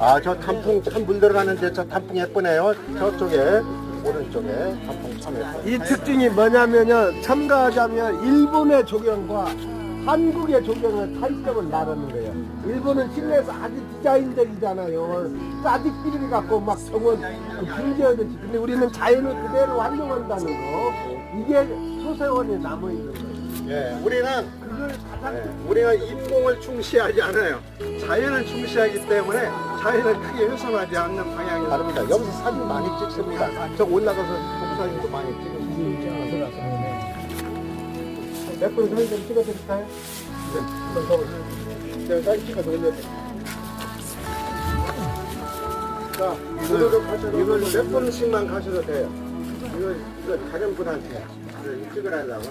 아, 저 단풍 참 물 들어가는데 저 단풍 예쁘네요. 저쪽에, 오른쪽에 단풍 참 예뻐요. 이 특징이 뭐냐면요. 참가하자면 일본의 조경과 한국의 조경의 차이점을 말하는 거예요. 일본은 실내에서 아주 디자인적이잖아요. 짜집기를 갖고 막 정원 그 붕괴하듯이. 근데 우리는 자연을 그대로 활용한다는 거. 이게 소세원에 남아있는 거예요. 예, 우리는 네, 우리가 인공을 충시하지 않아요. 자연을 충시하기 때문에 자연을 크게 훼손하지 않는 방향이 다릅니다. 여기서 사진 많이 찍습니다. 저 올라가서 동사진도 많이 찍습니다. 몇 분 사진 좀 찍어드릴까요? 네, 한번 더. 제가 사진 찍어서 올려드릴게요. 자, 이걸로 가셔도 이걸 몇 번씩만 가셔도 돼요. 이거, 이거 다른 분한테 찍으라고.